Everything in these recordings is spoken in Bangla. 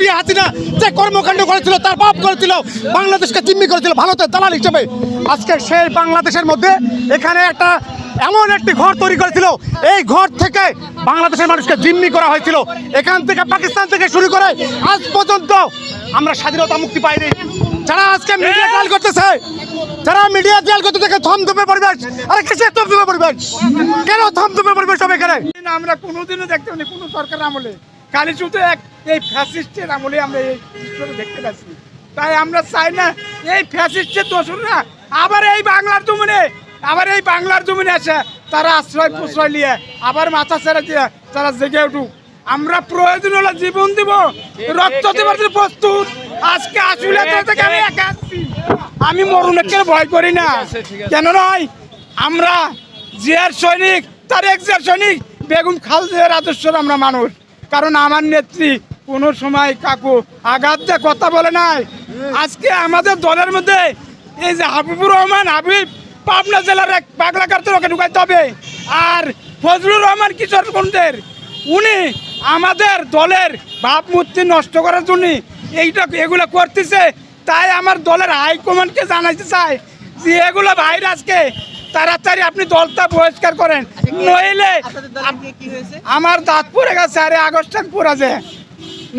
মাফিয়া হাসিনা যে কর্মকাণ্ড করেছিল, তার বাপ করেছিল, বাংলাদেশকে জিম্মি করেছিল, ভারতের দালাল হিসেবে। আজকে সেই বাংলাদেশের মধ্যে এখানে একটা এমন একটি ঘর তৈরি করেছিল, এই ঘর থেকে বাংলাদেশের মানুষকে জিম্মি করা হয়েছিল। এখান থেকে, পাকিস্তান থেকে শুরু করে আজ পর্যন্ত আমরা স্বাধীনতা মুক্তি পাইনি। যারা আজকে মিডিয়া ট্রায়াল করতেছে, যারা মিডিয়া ট্রায়াল করতে থেকে থমথমে পরিবেশ। আরে কিসের থমথমে পরিবেশ? কেন থমথমে পরিবেশ হবে এখানে? আমরা কোনোদিনও দেখতে পাইনি, কোনো সরকার আমলে। শুধু এক এই ফ্যাসিস্টের আমলে আমরা এই দৃশ্যটা দেখতে পাচ্ছি। তাই আমরা চাই না এই ফ্যাসিস্টের দোষরা আবার এই বাংলার জমিনে আবার এই বাংলার জমিনে আছে তারা আশ্রয় প্রশ্রয় নিয়ে আবার মাথা ছেড়ে দিয়ে তারা জেগে উঠুক। আমরা প্রয়োজন হলে জীবন দিব রক্ত দেবার প্রস্তুত। আজকে আসলে থেকে আমি একা আসছি। আমি মরুণকে ভয় করি না। কেন নয়? আমরা জিয়ার সৈনিক তার এক্সার সৈনিক বেগুন খাল খালদের আদর্শের আমরা মানুষ। কারণ আমার নেত্রী কোনো সময় কাকু আঘাত দিয়ে কথা বলে নাই। আজকে আমাদের দলের মধ্যে এই যে হাবিবুর রহমান, হাবিব, পাবনা জেলার এক পাগলা কার্তের ওকে ঢুকাইতে হবে। আর ফজলুর রহমান কিশোর কুন্দের উনি আমাদের দলের ভাবমূর্তি নষ্ট করার জন্য এইটা এগুলো করতেছে। তাই আমার দলের হাইকমান্ডকে জানাইতে চাই যে এগুলো ভাইরাসকে তাড়াতাড়ি আপনি দলটা বহিষ্কার করেন। নইলে আমার দাঁত পড়ে গেছে আরে আগস্টান পড়া যায়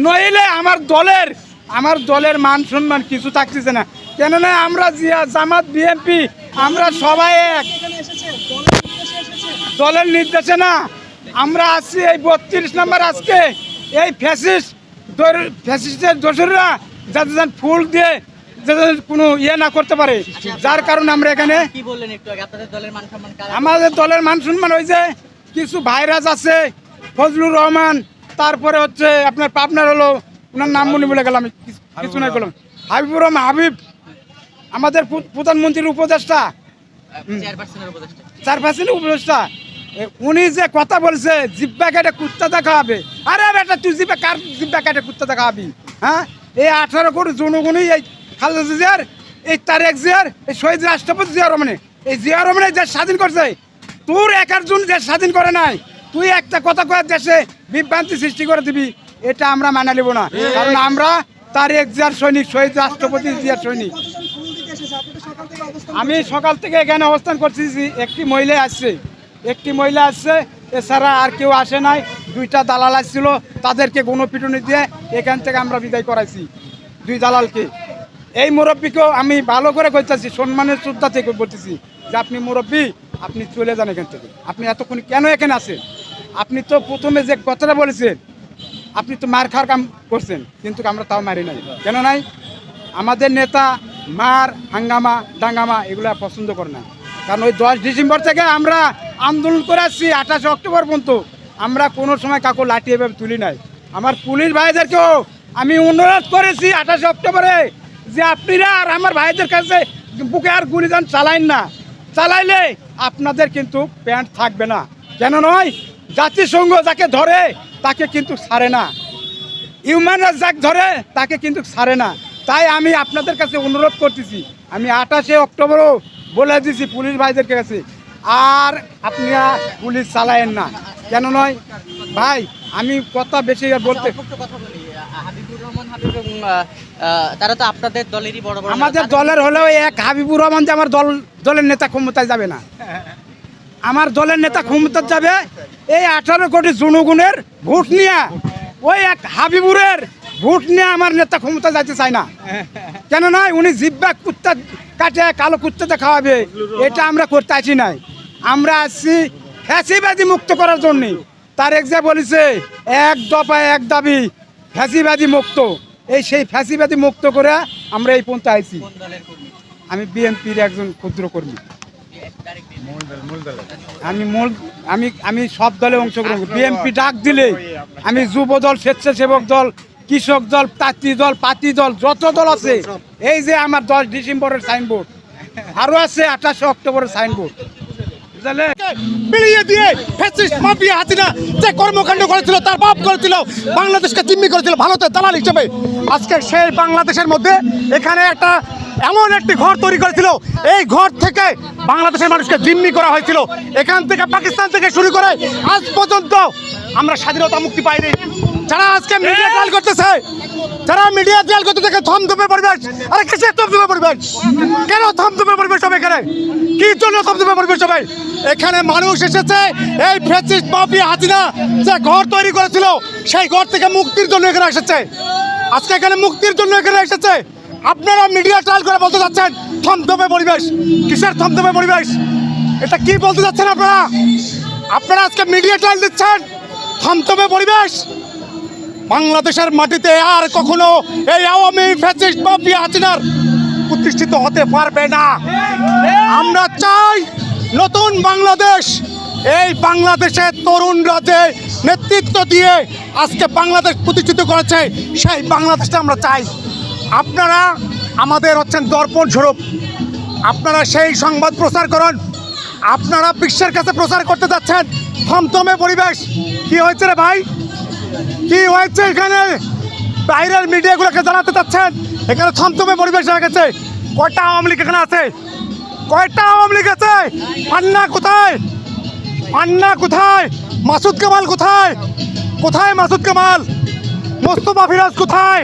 নইলে আমার দলের আমার দলের মান সম্মান কিছু থাকতেছে না। কেননা আমরা জিয়া, জামাত, বিএনপি, আমরা সবাই এক। দলের নির্দেশে না, আমরা আসছি এই বত্রিশ নম্বর আজকে। এই ফ্যাসিস্ট ফ্যাসিস্টের দোসররা যাতে ফুল দিয়ে কোনো ইয়ে না করতে পারে। যার কারণে আমরা এখানে কি বললেন একটু আগে? আপনাদের দলের মান সম্মান কারা? আমাদের দলের মান সম্মান হয়েছে কিছু ভাইরাস আছে ফজলুর রহমান তারপরে হচ্ছে আপনার পাবনার হলো ওনার নাম মনে বলে গেলাম কিছু- কিছু না বললাম। হাবিবুর রহমান হাবিব আমাদের প্রধানমন্ত্রীর উপদেষ্টা। চেয়ারপারসনের উপদেষ্টা। চার পার্সেন্ট উপদেষ্টা উনি যে কথা বলছে জিব্বা কেটে কুত্তা দেখা হবে আরে বেটা তুই জিব্বা কার জিব্বা কেটে কুত্তা দেখা হবি হ্যাঁ? এই আঠারো কোটি জনগণই এই খালেদা জিয়ার এই তারেক জিয়ার এই শহীদ রাষ্ট্রপতি জিয়া রহমানে এই জিয়া রহমানে দেশ স্বাধীন করছে তোর একার জন্য দেশ স্বাধীন করে নাই তুই একটা কথা কয়ে দেশে বিভ্রান্তি সৃষ্টি করে দিবি এটা আমরা মানা নেব না। কারণ আমরা তারেক জিয়ার সৈনিক শহীদ রাষ্ট্রপতি জিয়ার সৈনিক। আমি সকাল থেকে এখানে অবস্থান করছি একটি মহিলা আসছে। একটি মহিলা আসছে এছাড়া আর কেউ আসে নাই। দুইটা দালাল আসছিল তাদেরকে গণপিটুনি দিয়ে এখান থেকে আমরা বিদায় করাইছি দুই দালালকে। এই মুরব্বীকেও আমি ভালো করে কইতেছি, সম্মানের শ্রদ্ধা থেকে বলতেছি যে আপনি মুরব্বী, আপনি চলে যান এখান থেকে। আপনি এতক্ষণ কেন এখানে আছেন? আপনি তো প্রথমে যে কথাটা বলেছেন, আপনি তো মার খাওয়ার কাম করছেন, কিন্তু আমরা তাও মারি নাই। কেন নাই? আমাদের নেতা মার, হাঙ্গামা ডাঙ্গামা এগুলো পছন্দ করে না। কারণ ওই দশ ডিসেম্বর থেকে আমরা আন্দোলন করে আসছি, আঠাশে অক্টোবর পর্যন্ত। আমরা কোনো সময় কাকু লাঠি এভাবে তুলি নাই। আমার পুলিশ ভাইদেরকেও আমি অনুরোধ করেছি আঠাশে অক্টোবরে যে আপনারা আর আমার ভাইদের কাছে বুকে আর গুলিদান চালাইন না। চালাইলে আপনাদের কিন্তু প্যান্ট থাকবে না। কেন নয়, জাতিসংঘ যাকে ধরে, তাকে কিন্তু ছাড়ে না। হিউম্যান রাইটস যাকে ধরে, তাকে কিন্তু ছাড়ে না। তাই আমি আপনাদের কাছে অনুরোধ করতেছি, আমি আঠাশে অক্টোবরও বলে দিছি পুলিশ ভাইদের কাছে, আর আপনারা পুলিশ চালায়েন না। কেন নয়, ভাই, আমি কথা বেশি বলতে অল্প কথা বলি আহ, হাবিবুর রহমান হাবিব এবং তারা তো আপনাদের দলেরই বড় বড় আমাদের দলের হলেও এক হাবিবুর রহমান যে আমার দল দলের নেতা ক্ষমতায় যাবে না। আমার দলের নেতা ক্ষমতা যাবে এই আঠারো কোটি জনগণের ভোট নিয়ে ওই এক হাবিবুরের ভোট নিয়ে আমার নেতা ক্ষমতা যাইতে চায় না। কেন নয় উনি জিব্বা কুত্তা কাটে কালো কুত্তাতে খাওয়াবে এটা আমরা করতে আছি নাই। আমরা আসছি ফ্যাসিবাদী মুক্ত করার জন্যে। তার এক যে বলেছে এক দফা এক দাবি ফ্যাসিবাদী মুক্ত। এই সেই ফ্যাসিবাদী মুক্ত করে আমরা এই পন্থা আইছি। আমি বিএনপির একজন ক্ষুদ্র কর্মী। আমি মূল আমি আমি সব দলে অংশগ্রহণ করি। বিএনপি ডাক দিলে আমি যুব দল স্বেচ্ছাসেবক দল কৃষক দল তাঁতি দল পাতি দল যত দল আছে এই যে আমার দশ ডিসেম্বরের সাইনবোর্ড আরও আছে আঠাশে অক্টোবরের সাইনবোর্ড। বুঝলে? বিলিয়ে দিয়ে ফ্যাসিস্ট মাফিয়া হাসিনা যে কর্মকাণ্ড করেছিল, তার বাপ করেছিল, বাংলাদেশকে জিম্মি করেছিল ভারতের দালাল হিসেবে। আজকে সেই বাংলাদেশের মধ্যে এখানে একটা এমন একটি ঘর তৈরি করেছিল, এই ঘর থেকে বাংলাদেশের মানুষকে জিম্মি করা হয়েছিল। এখান থেকে পাকিস্তান থেকে শুরু করে আজ পর্যন্ত আমরা স্বাধীনতা মুক্তি পাইনি। যারা আজকে মিডিয়া ট্রায়াল করতেছে, যারা মিডিয়া ট্রায়াল করতে থাকে থমথমে পরিবেশ। আরে কিসে থমথমে পরিবেশ? কেন থমথমে পরিবেশ হবে এখানে? কি জন্য থমথমে পরিবেশ হবে? এখানে মানুষ এসেছে, এই ফ্যাসিস্ট মাফিয়া হাসিনা যে ঘর তৈরি করেছিল, সেই ঘর থেকে মুক্তির জন্য এখানে এসেছে। আজকে এখানে মুক্তির জন্য এখানে এসেছে। আপনারা মিডিয়া ট্রায়াল করে বলতে যাচ্ছেন, থমথমে পরিবেশ। কিসের থমথমে পরিবেশ? এটা কি বলতে যাচ্ছেন আপনারা? আপনারা আজকে মিডিয়া ট্রায়াল দিচ্ছেন, থমথমে পরিবেশ। বাংলাদেশের মাটিতে আর কখনো এই আওয়ামী ফ্যাসিস্ট মাফিয়া হাসিনার প্রতিষ্ঠিত হতে পারবে না। আমরা নতুন বাংলাদেশ। এই বাংলাদেশের তরুণরা যে নেতৃত্ব দিয়ে আজকে বাংলাদেশ প্রতিষ্ঠিত করেছে, সেই বাংলাদেশটা আমরা চাই। আপনারা আমাদের হচ্ছেন দর্পণ স্বরূপ। আপনারা সেই সংবাদ প্রচার করুন। আপনারা বিশ্বের কাছে প্রচার করতে যাচ্ছেন। থমথমে পরিবেশ। কি হয়েছে রে ভাই? কি হয়েছে এখানে? বাইরের মিডিয়াগুলোকে জানাতে চাচ্ছেন। এখানে থমথমে পরিবেশ হয়ে গেছে। কয়টা আওয়ামী লীগ এখানে আছে? কয়টা আওয়ামী লীগ আছে? পান্না কোথায়? পান্না কোথায়? মাসুদ কামাল কোথায়? কোথায় মাসুদ কামাল? মোস্তফা ফিরাজ কোথায়?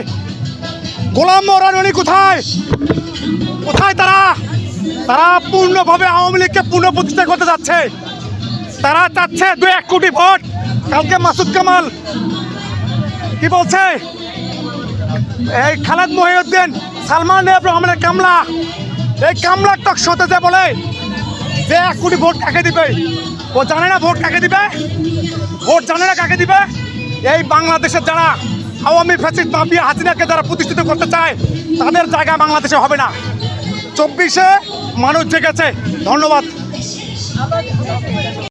গোলাম মরানি কোথায়? কোথায় তারা? তারা পূর্ণভাবে আওয়ামী লীগকে পুনঃপ্রতিষ্ঠা করতে যাচ্ছে। তারা চাচ্ছে দু এক কোটি ভোট। কালকে মাসুদ কামাল কি বলছে? এই খালেদ মহিউদ্দিন, সালমান রহমানের কামলা। এই কামলার টক শোতে যে বলে, যে এক কোটি ভোট কাকে দিবে? ও জানে না ভোট কাকে দিবে? ভোট জানে না কাকে দিবে? এই বাংলাদেশের যারা আওয়ামী ফ্যাসিস্ট মাফিয়া হাসিনাকে যারা প্রতিষ্ঠিত করতে চায়, তাদের জায়গা বাংলাদেশে হবে না। চব্বিশে মানুষ জেগেছে। ধন্যবাদ।